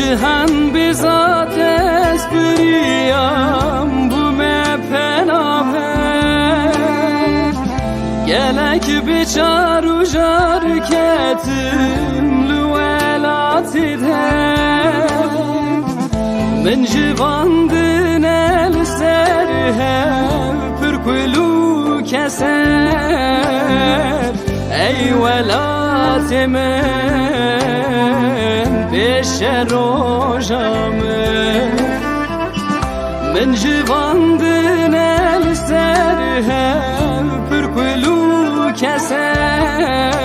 Cihan bizat espriyam bu me penahe Gelek biçar ujar ketim lüvelat من جواندن السر هم پر کلو کسر ای ولات من پیش روژام من جواندن السر هم پر کلو کسر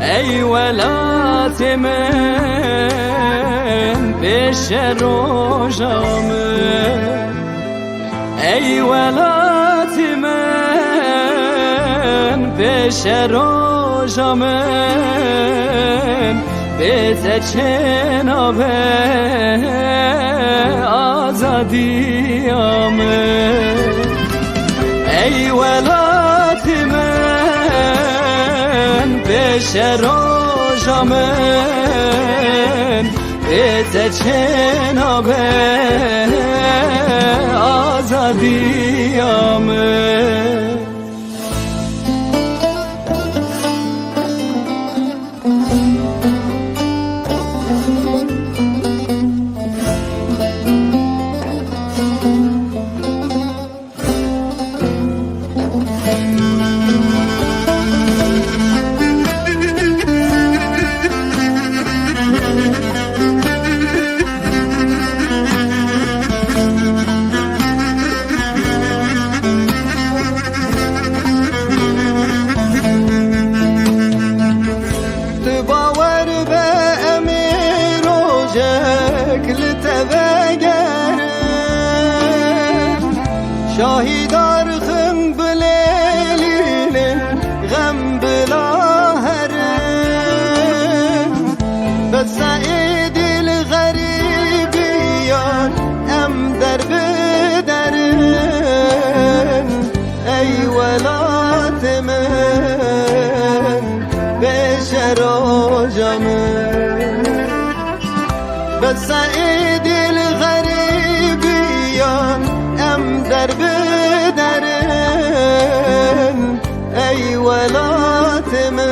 ای ولات من پیش روژامه ای ولات من پیش روژامه بیت چنابه آزادیامه ای ولات من پیش روژامه بیت چنابه آزادیامه Şahidar hım bilelilin gem bilahere Besaidil garibiyan em derbederin Ey velatimin beşer hocamın Besaidil Ey velatimin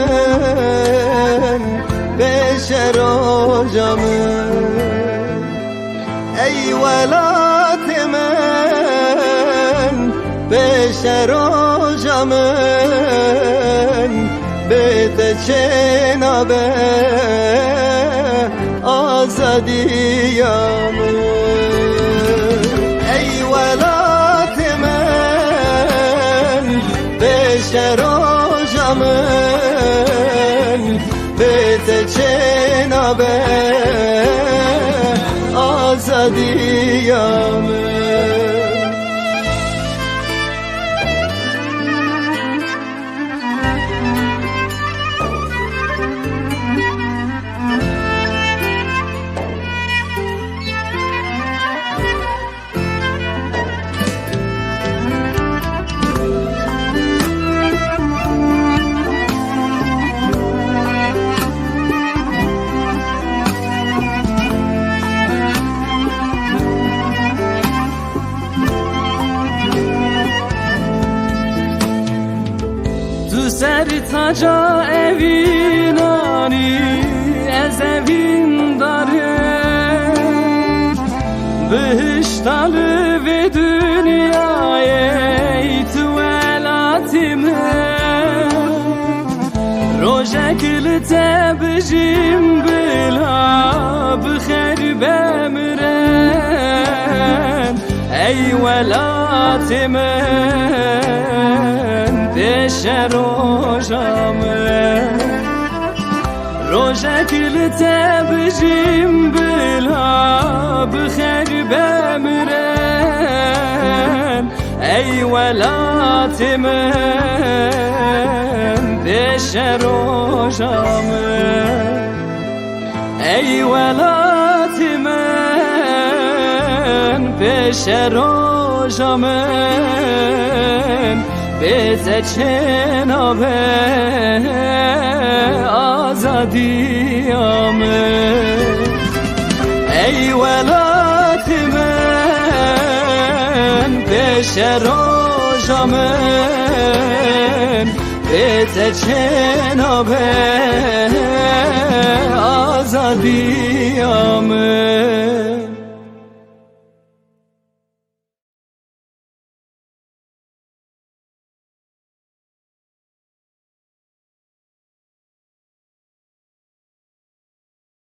beşer hocamın Ey velatimin beşer hocamın Bete çenabe azadiyamın Çenabe azadiyamın taca evin ani ez evin dare Bihiştalı ve dünyayı tu elatime Rojekil tebjim bila bixer bemren Ey velatimen پیش روژامه روژکل تبجیم بلا بخیر بمرن ای ولات من پیش روژامه ای ولات من پیش روژامن به چناب آزادیامه ای ولات من پیش روشامن به چناب آزادیامه